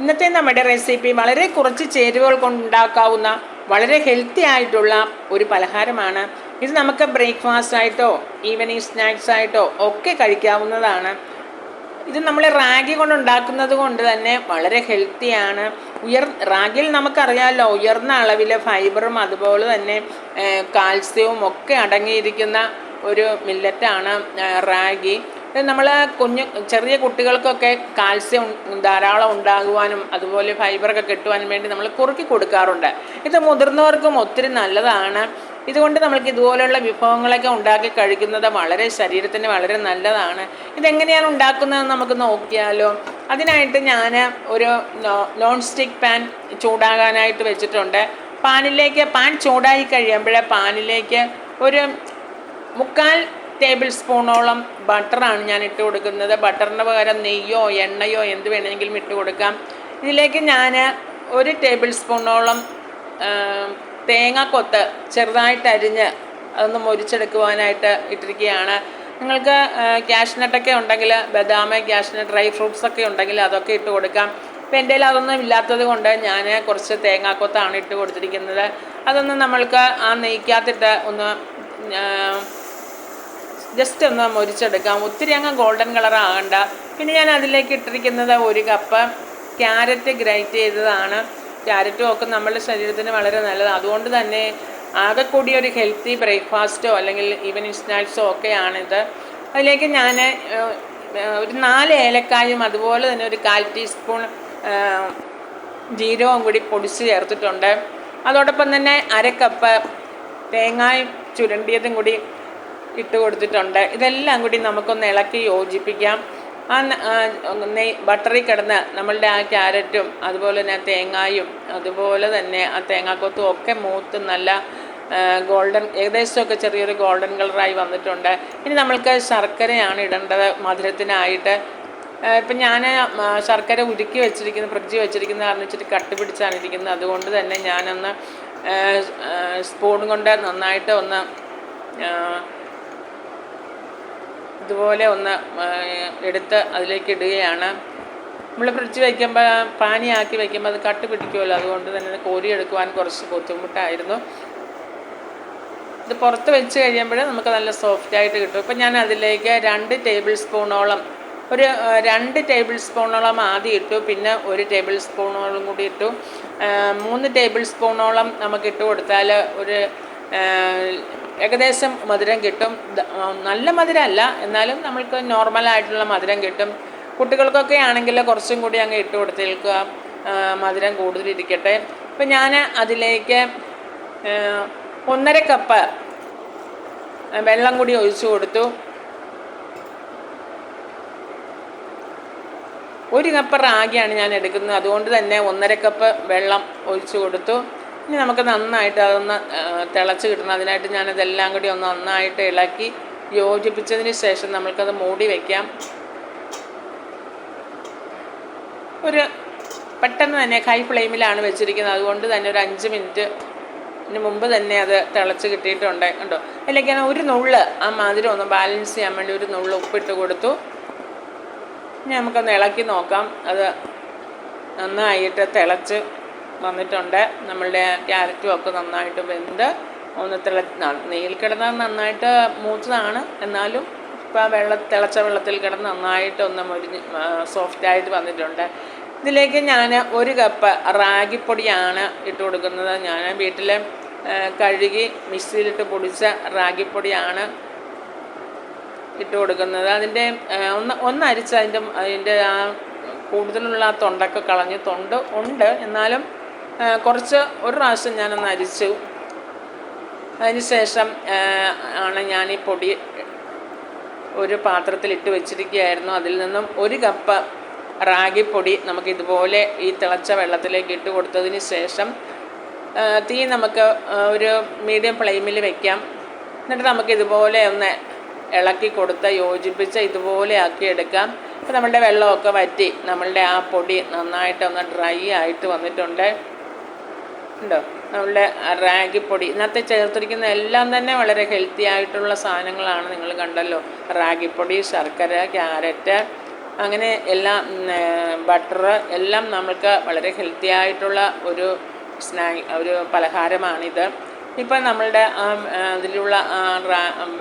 ഇന്നത്തെ നമ്മുടെ റെസിപ്പി വളരെ കുറച്ച് ചേരുവകൾ കൊണ്ടുണ്ടാക്കാവുന്ന വളരെ ഹെൽത്തി ആയിട്ടുള്ള ഒരു പലഹാരമാണ്. ഇത് നമുക്ക് ബ്രേക്ക്ഫാസ്റ്റ് ആയിട്ടോ ഈവനിങ് സ്നാക്സ് ആയിട്ടോ ഒക്കെ കഴിക്കാവുന്നതാണ്. ഇത് നമ്മൾ റാഗി കൊണ്ട് ഉണ്ടാക്കുന്നത് കൊണ്ട് തന്നെ വളരെ ഹെൽത്തിയാണ് ഉയർ റാഗിൽ നമുക്കറിയാമല്ലോ ഉയർന്ന അളവിൽ ഫൈബറും അതുപോലെ തന്നെ കാൽസ്യവും ഒക്കെ അടങ്ങിയിരിക്കുന്ന ഒരു മില്ലറ്റാണ് റാഗി. നമ്മൾ കുഞ്ഞു ചെറിയ കുട്ടികൾക്കൊക്കെ കാൽസ്യം ധാരാളം ഉണ്ടാകുവാനും അതുപോലെ ഫൈബറൊക്കെ കിട്ടുവാനും വേണ്ടി നമ്മൾ കുറുക്കി കൊടുക്കാറുണ്ട്. ഇത് മുതിർന്നവർക്കും ഒത്തിരി നല്ലതാണ്. ഇതുകൊണ്ട് നമ്മൾക്ക് ഇതുപോലെയുള്ള വിഭവങ്ങളൊക്കെ ഉണ്ടാക്കി കഴിക്കുന്നത് വളരെ ശരീരത്തിന് വളരെ നല്ലതാണ്. ഇതെങ്ങനെയാണ് ഉണ്ടാക്കുന്നതെന്ന് നമുക്ക് നോക്കിയാലോ അതിനായിട്ട് ഞാൻ ഒരു നോൺ സ്റ്റിക്ക് പാൻ ചൂടാകാനായിട്ട് വെച്ചിട്ടുണ്ട്. പാനിലേക്ക് പാൻ ചൂടായി കഴിയുമ്പോൾ പാനിലേക്ക് ഒരു മുക്കാൽ ടേബിൾ സ്പൂണോളം ബട്ടറാണ് ഞാൻ ഇട്ട് കൊടുക്കുന്നത്. ബട്ടറിന് പകരം നെയ്യോ എണ്ണയോ എന്ത് വേണമെങ്കിലും ഇട്ട് കൊടുക്കാം. ഇതിലേക്ക് ഞാൻ ഒരു ടേബിൾ സ്പൂണോളം തേങ്ങാക്കൊത്ത് ചെറുതായിട്ട് അരിഞ്ഞ് അതൊന്ന് മുരിച്ചെടുക്കുവാനായിട്ട് ഇട്ടിരിക്കുകയാണ്. നിങ്ങൾക്ക് ക്യാഷ്നട്ടൊക്കെ ഉണ്ടെങ്കിൽ ബദാമ ക്യാഷ്നട്ട് ഡ്രൈ ഫ്രൂട്ട്സ് ഒക്കെ ഉണ്ടെങ്കിൽ അതൊക്കെ ഇട്ട് കൊടുക്കാം. ഇപ്പം എന്റെ കയ്യിൽ അതൊന്നും ഇല്ലാത്തത് കൊണ്ട് ഞാൻ കുറച്ച് തേങ്ങാക്കൊത്താണ് ഇട്ട് കൊടുത്തിരിക്കുന്നത്. അതൊന്ന് നമ്മൾക്ക് ആ നെയ്ക്കകത്തിട്ട് ഒന്ന് ജസ്റ്റ് ഒന്ന് മുരിച്ചെടുക്കാം. ഒത്തിരി അങ്ങ് ഗോൾഡൻ കളർ ആകണ്ട. പിന്നെ ഞാൻ അതിലേക്ക് ഇട്ടിരിക്കുന്നത് ഒരു കപ്പ് ക്യാരറ്റ് ഗ്രൈറ്റ് ചെയ്തതാണ്. ക്യാരറ്റും ഒക്കെ നമ്മുടെ ശരീരത്തിന് വളരെ നല്ലത്. അതുകൊണ്ട് തന്നെ ആകെ കൂടി ഒരു ഹെൽത്തി ബ്രേക്ക്ഫാസ്റ്റോ അല്ലെങ്കിൽ ഈവനിങ് സ്നാക്സോ ഒക്കെയാണിത്. അതിലേക്ക് ഞാൻ ഒരു നാല് ഏലക്കായും അതുപോലെ തന്നെ ഒരു കാൽ ടീസ്പൂൺ ജീരകവും കൂടി പൊടിച്ച് ചേർത്തിട്ടുണ്ട്. അതോടൊപ്പം തന്നെ അര കപ്പ് തേങ്ങായും ചുരണ്ടിയതും കൂടി ഇട്ട് കൊടുത്തിട്ടുണ്ട്. ഇതെല്ലാം കൂടി നമുക്കൊന്ന് ഇളക്കി യോജിപ്പിക്കാം. ആ നെയ് ബട്ടറിൽ കിടന്ന് നമ്മളുടെ ആ ക്യാരറ്റും അതുപോലെ തന്നെ തേങ്ങായും അതുപോലെ തന്നെ ആ തേങ്ങാക്കൊത്തും ഒക്കെ മൂത്ത് നല്ല ഗോൾഡൻ ഏകദേശമൊക്കെ ചെറിയൊരു ഗോൾഡൻ കളറായി വന്നിട്ടുണ്ട്. ഇനി നമ്മൾക്ക് ശർക്കരയാണ് ഇടേണ്ടത് മധുരത്തിനായിട്ട്. ഇപ്പം ഞാൻ ശർക്കര ഉരുക്കി വെച്ചിരിക്കുന്ന ഫ്രിഡ്ജിൽ വെച്ചിരിക്കുന്ന കാരണം വെച്ചിട്ട് കട്ട് പിടിച്ചാണ് ഇരിക്കുന്നത്. അതുകൊണ്ട് തന്നെ ഞാനൊന്ന് സ്പൂൺ കൊണ്ട് നന്നായിട്ട് ഒന്ന് ഇതുപോലെ ഒന്ന് എടുത്ത് അതിലേക്ക് ഇടുകയാണ്. നമ്മൾ ഫ്രിഡ്ജ് വയ്ക്കുമ്പോൾ പാനിയാക്കി വയ്ക്കുമ്പോൾ അത് കട്ട് പിടിക്കുമല്ലോ. അതുകൊണ്ട് തന്നെ കോരി കോരിയെടുക്കുവാൻ കുറച്ച് ബുദ്ധിമുട്ടായിരുന്നു. ഇത് പുറത്ത് വെച്ച് കഴിയുമ്പോൾ നമുക്ക് നല്ല സോഫ്റ്റ് ആയിട്ട് കിട്ടും. ഇപ്പം ഞാൻ അതിലേക്ക് രണ്ട് ടേബിൾ സ്പൂണോളം ഒരു രണ്ട് ടേബിൾ സ്പൂണോളം ആദ്യം ഇട്ടു. പിന്നെ ഒരു ടേബിൾ സ്പൂണോളം കൂടി ഇട്ടു. മൂന്ന് ടേബിൾ സ്പൂണോളം നമുക്ക് ഇട്ട് കൊടുത്താൽ ഒരു ഏകദേശം മധുരം കിട്ടും. നല്ല മധുരമല്ല. എന്നാലും നമ്മൾക്ക് നോർമലായിട്ടുള്ള മധുരം കിട്ടും. കുട്ടികൾക്കൊക്കെ ആണെങ്കിൽ കുറച്ചും കൂടി അങ്ങ് ഇട്ട് കൊടുത്തേൽക്കുക. മധുരം കൂടുതലിരിക്കട്ടെ അപ്പം ഞാൻ അതിലേക്ക് ഒന്നര കപ്പ് വെള്ളം കൂടി ഒഴിച്ചു കൊടുത്തു. ഒരു കപ്പ് റാഗിയാണ് ഞാൻ എടുക്കുന്നത്. അതുകൊണ്ട് തന്നെ ഒന്നര കപ്പ് വെള്ളം ഒഴിച്ചു കൊടുത്തു. ഇനി നമുക്ക് നന്നായിട്ട് അതൊന്ന് തിളച്ച് കിട്ടണം. അതിനായിട്ട് ഞാനതെല്ലാം കൂടി ഒന്ന് നന്നായിട്ട് ഇളക്കി യോജിപ്പിച്ചതിന് ശേഷം നമ്മൾക്കത് മൂടി വയ്ക്കാം ഒരു പെട്ടെന്ന് തന്നെ ഹൈ ഫ്ലെയിമിലാണ് വെച്ചിരിക്കുന്നത്. അതുകൊണ്ട് തന്നെ ഒരു അഞ്ച് മിനിറ്റ് ഇതിന് മുമ്പ് തന്നെ അത് തിളച്ച് കിട്ടിയിട്ടുണ്ട്. കണ്ടോ? അല്ലെങ്കിൽ ഞാൻ ഒരു നുള്ള് ആ മധുരം ഒന്ന് ബാലൻസ് ചെയ്യാൻ വേണ്ടി ഒരു നുള്ള് ഉപ്പിട്ട് കൊടുത്തു. ഇനി നമുക്കൊന്ന് ഇളക്കി നോക്കാം. അത് നന്നായിട്ട് തിളച്ച് വന്നിട്ടുണ്ട്. നമ്മളുടെ ക്യാരറ്റും ഒക്കെ നന്നായിട്ട് വെന്ത് ഒന്ന് തിള ന- നെയ്യിൽ കിടന്നാൽ നന്നായിട്ട് മൂത്തതാണ്. എന്നാലും ഇപ്പോൾ വെള്ള തിളച്ച വെള്ളത്തിൽ കിടന്ന് നന്നായിട്ട് ഒന്ന് മൊരിഞ്ഞ് സോഫ്റ്റായിട്ട് വന്നിട്ടുണ്ട്. ഇതിലേക്ക് ഞാൻ ഒരു കപ്പ് റാഗിപ്പൊടിയാണ് ഇട്ട് കൊടുക്കുന്നത്. ഞാൻ വീട്ടിൽ കഴുകി മിക്സിയിലിട്ട് പൊടിച്ച റാഗിപ്പൊടിയാണ് ഇട്ട് കൊടുക്കുന്നത്. അതിന്റെ ഒന്ന് ഒന്ന് അരിച്ച് അതിന്റെ അതിന്റെ ആ കൂടുതലുള്ള തൊണ്ടൊക്കെ കളഞ്ഞ് തൊണ്ട് ഉണ്ട്. എന്നാലും കുറച്ച് ഒരു പ്രാവശ്യം ഞാനൊന്ന് അരിച്ചു. അതിന് ശേഷം ആ, ആണ് ഞാൻ ഈ പൊടി ഒരു പാത്രത്തിൽ ഇട്ട് വെച്ചിരിക്കുകയായിരുന്നു. അതിൽ നിന്നും ഒരു കപ്പ് റാഗിപ്പൊടി നമുക്ക് ഇതുപോലെ ഈ തിളച്ച വെള്ളത്തിലേക്ക് ഇട്ട് കൊടുത്തതിന് ശേഷം തീ നമുക്ക് ഒരു മീഡിയം ഫ്ലെയിമിൽ വെക്കാം. എന്നിട്ട് നമുക്ക് ഇതുപോലെ ഒന്ന് ഇളക്കി കൊടുത്ത് യോജിപ്പിച്ച് ഇതുപോലെ ആക്കി എടുക്കാം. അപ്പോൾ നമ്മളുടെ വെള്ളമൊക്കെ വറ്റി നമ്മളുടെ ആ പൊടി നന്നായിട്ട് ഒന്ന് ഡ്രൈ ആയിട്ട് വന്നിട്ടുണ്ട്. ഉണ്ടോ? നമ്മളുടെ റാഗിപ്പൊടി ഇന്നത്തെ ചേർത്തിരിക്കുന്ന എല്ലാം തന്നെ വളരെ ഹെൽത്തി ആയിട്ടുള്ള സാധനങ്ങളാണ് നിങ്ങൾ കണ്ടല്ലോ. റാഗിപ്പൊടി ശർക്കര ക്യാരറ്റ് അങ്ങനെ എല്ലാം ബട്ടർ എല്ലാം നമുക്ക് വളരെ ഹെൽത്തി ആയിട്ടുള്ള ഒരു സ്നാ ഒരു പലഹാരമാണിത്. ഇപ്പം നമ്മളുടെ ആ അതിലുള്ള ആ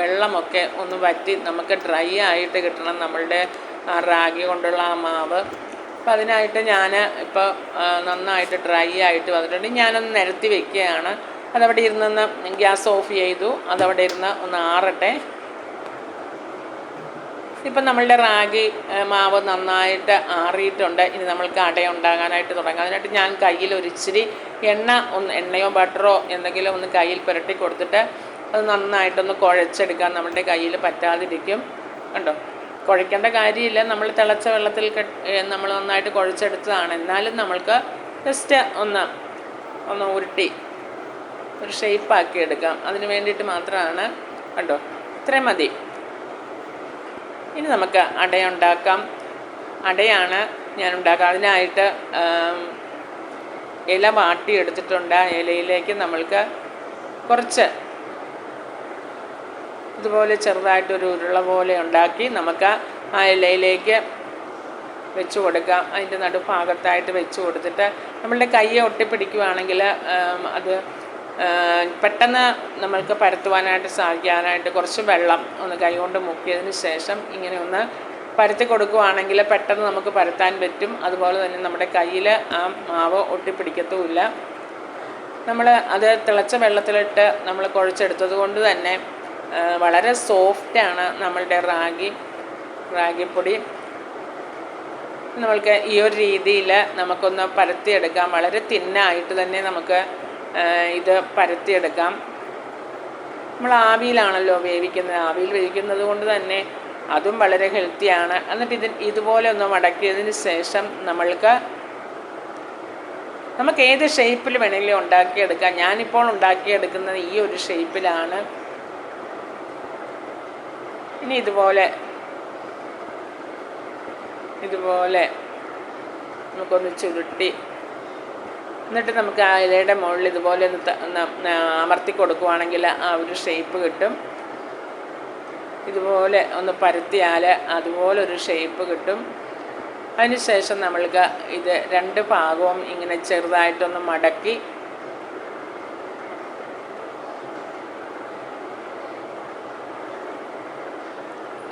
വെള്ളമൊക്കെ ഒന്ന് വറ്റി നമുക്ക് ഡ്രൈ ആയിട്ട് കിട്ടണം നമ്മളുടെ റാഗി കൊണ്ടുള്ള ആ മാവ്. അപ്പം അതിനായിട്ട് ഞാൻ ഇപ്പോൾ നന്നായിട്ട് ഡ്രൈ ആയിട്ട് വന്നിട്ടുണ്ട്. ഞാനൊന്ന് നിരത്തി വെക്കുകയാണ്. അതവിടെ ഇരുന്നൊന്ന് ഗ്യാസ് ഓഫ് ചെയ്തു. അതവിടെ ഇരുന്ന് ഒന്ന് ആറട്ടെ. ഇപ്പം നമ്മളുടെ റാഗി മാവ് നന്നായിട്ട് ആറിയിട്ടുണ്ട്. ഇനി നമ്മൾക്ക് അട ഉണ്ടാകാനായിട്ട് തുടങ്ങാം. അതിനായിട്ട് ഞാൻ കയ്യിൽ ഒരിച്ചിരി എണ്ണ ഒന്ന് എണ്ണയോ ബട്ടറോ എന്തെങ്കിലും ഒന്ന് കയ്യിൽ പുരട്ടി കൊടുത്തിട്ട് അത് നന്നായിട്ടൊന്ന് കുഴച്ചെടുക്കാൻ നമ്മളുടെ കയ്യിൽ പറ്റാതിരിക്കും. കണ്ടോ? കുഴയ്ക്കേണ്ട കാര്യമില്ല. നമ്മൾ തിളച്ച വെള്ളത്തിൽ നമ്മൾ നന്നായിട്ട് കുഴച്ചെടുത്തതാണ്. എന്നാലും നമ്മൾക്ക് ജസ്റ്റ് ഒന്ന് ഒന്ന് ഉരുട്ടി ഒരു ഷേപ്പാക്കി എടുക്കാം. അതിന് വേണ്ടിയിട്ട് മാത്രമാണ് കണ്ടോ? ഇത്രയും മതി. ഇനി നമുക്ക് അടയുണ്ടാക്കാം അടയാണ് ഞാൻ ഉണ്ടാക്കുക. അതിനായിട്ട് ഇല വാട്ടി എടുത്തിട്ടുണ്ട് ആ ഇലയിലേക്ക് നമ്മൾക്ക് കുറച്ച് ഇതുപോലെ ചെറുതായിട്ടൊരു ഉരുള പോലെ ഉണ്ടാക്കി നമുക്ക് ആ ഇലയിലേക്ക് വെച്ച് കൊടുക്കാം. അതിന്റെ നടുഭാഗത്തായിട്ട് വെച്ച് കൊടുത്തിട്ട് നമ്മളുടെ കയ്യെ ഒട്ടിപ്പിടിക്കുവാണെങ്കിൽ അത് പെട്ടെന്ന് നമ്മൾക്ക് പരത്തുവാനായിട്ട് സാധിക്കാനായിട്ട് കുറച്ച് വെള്ളം ഒന്ന് കൈകൊണ്ട് മുക്കിയതിന് ശേഷം ഇങ്ങനെ ഒന്ന് പരത്തി കൊടുക്കുകയാണെങ്കിൽ പെട്ടെന്ന് നമുക്ക് പരത്താൻ പറ്റും. അതുപോലെ തന്നെ നമ്മുടെ കയ്യിൽ ആ മാവ് ഒട്ടിപ്പിടിക്കത്തുമില്ല. നമ്മൾ അത് തിളച്ച വെള്ളത്തിലിട്ട് നമ്മൾ കുഴച്ചെടുത്തത് കൊണ്ട് തന്നെ വളരെ സോഫ്റ്റാണ് നമ്മളുടെ റാഗി റാഗിപ്പൊടി. നമ്മൾക്ക് ഈ ഒരു രീതിയിൽ നമുക്കൊന്ന് പരത്തിയെടുക്കാം. വളരെ തിന്നായിട്ട് തന്നെ നമുക്ക് ഇത് പരത്തിയെടുക്കാം. നമ്മൾ ആവിയിലാണല്ലോ വേവിക്കുന്നത്. ആവിയിൽ വേവിക്കുന്നത് കൊണ്ട് തന്നെ അതും വളരെ ഹെൽത്തിയാണ് എന്നിട്ട് ഇത് ഇതുപോലെ ഒന്ന് മടക്കിയതിന് ശേഷം നമ്മൾക്ക് നമുക്ക് ഏത് ഷേപ്പിൽ വേണമെങ്കിലും ഉണ്ടാക്കിയെടുക്കാം. ഞാനിപ്പോൾ ഉണ്ടാക്കിയെടുക്കുന്നത് ഈ ഒരു ഷേപ്പിലാണ് ഇനി ഇതുപോലെ ഇതുപോലെ നമുക്കൊന്ന് ചുരുട്ടി. എന്നിട്ട് നമുക്ക് ആ ഇലയുടെ മുകളിൽ ഇതുപോലെ ഒന്ന് അമർത്തി കൊടുക്കുവാണെങ്കിൽ ആ ഒരു ഷേപ്പ് കിട്ടും. ഇതുപോലെ ഒന്ന് പരത്തിയാൽ അതുപോലെ ഒരു ഷേപ്പ് കിട്ടും. അതിനുശേഷം നമ്മൾക്ക് ഇത് രണ്ട് ഭാഗവും ഇങ്ങനെ ചെറുതായിട്ടൊന്ന് മടക്കി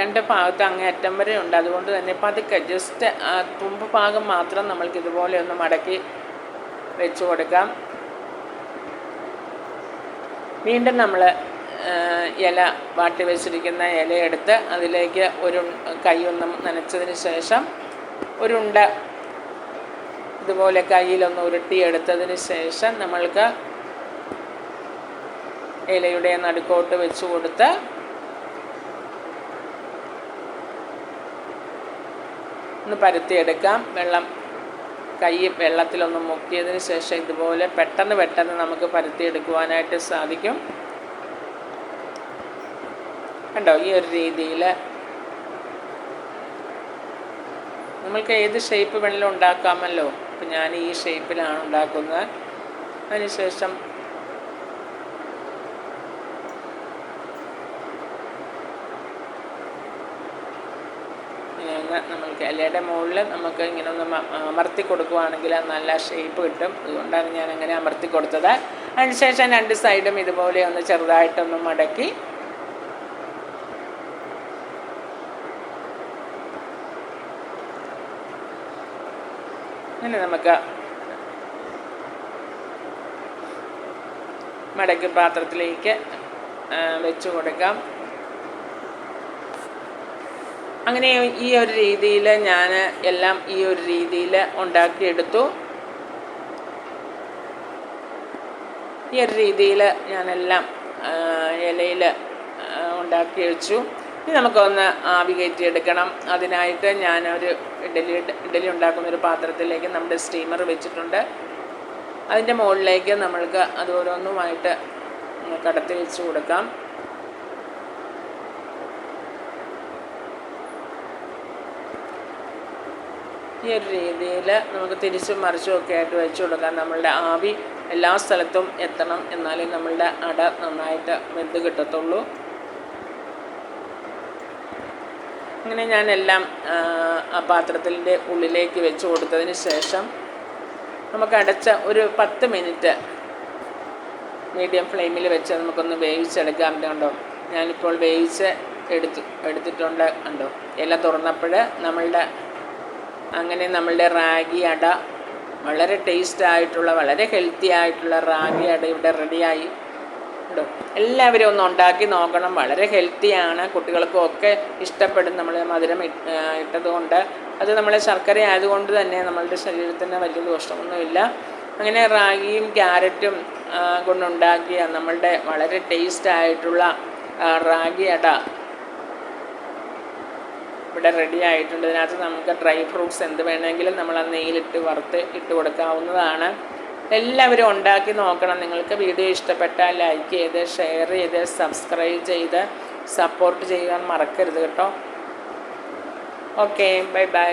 രണ്ട് ഭാഗത്ത് അങ്ങേ അറ്റം വരെ ഉണ്ട്. അതുകൊണ്ട് തന്നെ പതുക്കെ ജസ്റ്റ് തുമ്പ് ഭാഗം മാത്രം നമ്മൾക്ക് ഇതുപോലെ ഒന്ന് മടക്കി വെച്ച് കൊടുക്കാം. വീണ്ടും നമ്മൾ ഇല വാട്ടി വെച്ചിരിക്കുന്ന ഇലയെടുത്ത് അതിലേക്ക് ഒരു കൈയൊന്നും നനച്ചതിന് ശേഷം ഒരുണ്ട ഇതുപോലെ കയ്യിലൊന്ന് ഉരുട്ടിയെടുത്തതിന് ശേഷം നമ്മൾക്ക് ഇലയുടെ നടുക്കോട്ട് വെച്ച് കൊടുത്ത് ഒന്ന് പരത്തിയെടുക്കാം. വെള്ളം കൈ വെള്ളത്തിലൊന്ന് മുക്കിയതിന് ശേഷം ഇതുപോലെ പെട്ടെന്ന് പെട്ടെന്ന് നമുക്ക് പരത്തിയെടുക്കുവാനായിട്ട് സാധിക്കും. കണ്ടോ? ഈ ഒരു രീതിയിൽ നമ്മൾക്ക് ഏത് ഷേപ്പ് വേണമെങ്കിലും ഉണ്ടാക്കാമല്ലോ. അപ്പം ഞാൻ ഈ ഷേപ്പിലാണ് ഉണ്ടാക്കുന്നത്. അതിനുശേഷം ഇങ്ങനെ ഒന്ന് നമുക്ക് ഇലയുടെ മുകളിൽ നമുക്ക് ഇങ്ങനെ ഒന്ന് അമർത്തി കൊടുക്കുവാണെങ്കിൽ അത് നല്ല ഷേപ്പ് കിട്ടും. അതുകൊണ്ടാണ് ഞാൻ അങ്ങനെ അമർത്തി കൊടുത്തത്. അതിനുശേഷം രണ്ട് സൈഡും ഇതുപോലെ ഒന്ന് ചെറുതായിട്ടൊന്ന് മടക്കി. അങ്ങനെ നമുക്ക് മടക്കി പാത്രത്തിലേക്ക് വെച്ച് കൊടുക്കാം. അങ്ങനെ ഈ ഒരു രീതിയിൽ ഞാൻ എല്ലാം ഈ ഒരു രീതിയിൽ ഉണ്ടാക്കിയെടുത്തു. ഈ ഒരു രീതിയിൽ ഞാനെല്ലാം ഇലയിൽ ഉണ്ടാക്കി വെച്ചു. ഇനി നമുക്കൊന്ന് ആവി കയറ്റിയെടുക്കണം. അതിനായിട്ട് ഞാനൊരു ഇഡലി ഇഡലി ഉണ്ടാക്കുന്ന ഒരു പാത്രത്തിലേക്ക് നമ്മുടെ സ്റ്റീമർ വെച്ചിട്ടുണ്ട്. അതിന്റെ മുകളിലേക്ക് നമ്മൾക്ക് അത് ഓരോന്നുമായിട്ട് കടത്തി വെച്ച് കൊടുക്കാം. ഈ ഒരു രീതിയിൽ നമുക്ക് തിരിച്ചും മറിച്ചും ഒക്കെ ആയിട്ട് വെച്ച് കൊടുക്കാം നമ്മളുടെ ആവി എല്ലാ സ്ഥലത്തും എത്തണം. എന്നാലേ നമ്മളുടെ അട നന്നായിട്ട് വെന്ത് കിട്ടത്തുള്ളൂ. ഇങ്ങനെ ഞാനെല്ലാം ആ പാത്രത്തിന്റെ ഉള്ളിലേക്ക് വെച്ച് കൊടുത്തതിന് ശേഷം നമുക്ക് അടച്ച ഒരു പത്ത് മിനിറ്റ് മീഡിയം ഫ്ലെയിമിൽ വെച്ച് നമുക്കൊന്ന് വേവിച്ചെടുക്കാം കണ്ടോ? ഞാനിപ്പോൾ വേവിച്ച് എടുത്തു എടുത്തിട്ടുണ്ട് കണ്ടോ? ഇല തുറന്നപ്പോൾ നമ്മളുടെ അങ്ങനെ നമ്മളുടെ റാഗി അട വളരെ ടേസ്റ്റ് ആയിട്ടുള്ള വളരെ ഹെൽത്തി ആയിട്ടുള്ള റാഗി അട ഇവിടെ റെഡിയായി. ഉണ്ടോ? എല്ലാവരും ഒന്ന് ഉണ്ടാക്കി നോക്കണം. വളരെ ഹെൽത്തിയാണ് കുട്ടികൾക്കും ഒക്കെ ഇഷ്ടപ്പെടും നമ്മൾ മധുരം ഇട്ടതുകൊണ്ട്. അത് നമ്മളെ ശർക്കര ആയതുകൊണ്ട് തന്നെ നമ്മളുടെ ശരീരത്തിന് വലിയ ദോഷമൊന്നുമില്ല. അങ്ങനെ റാഗിയും ക്യാരറ്റും കൊണ്ടുണ്ടാക്കിയ നമ്മളുടെ വളരെ ടേസ്റ്റ് ആയിട്ടുള്ള റാഗി അട ഇവിടെ റെഡി ആയിട്ടുണ്ട്. ഇതിനകത്ത് നമുക്ക് ഡ്രൈ ഫ്രൂട്ട്സ് എന്ത് വേണമെങ്കിലും നമ്മൾ ആ നെയ്യിലിട്ട് വറുത്ത് ഇട്ട് കൊടുക്കാവുന്നതാണ്. എല്ലാവരും ഉണ്ടാക്കി നോക്കണം. നിങ്ങൾക്ക് വീഡിയോ ഇഷ്ടപ്പെട്ടാൽ ലൈക്ക് ചെയ്ത് ഷെയർ ചെയ്ത് സബ്സ്ക്രൈബ് ചെയ്ത് സപ്പോർട്ട് ചെയ്യാൻ മറക്കരുത് കേട്ടോ. Okay bye bye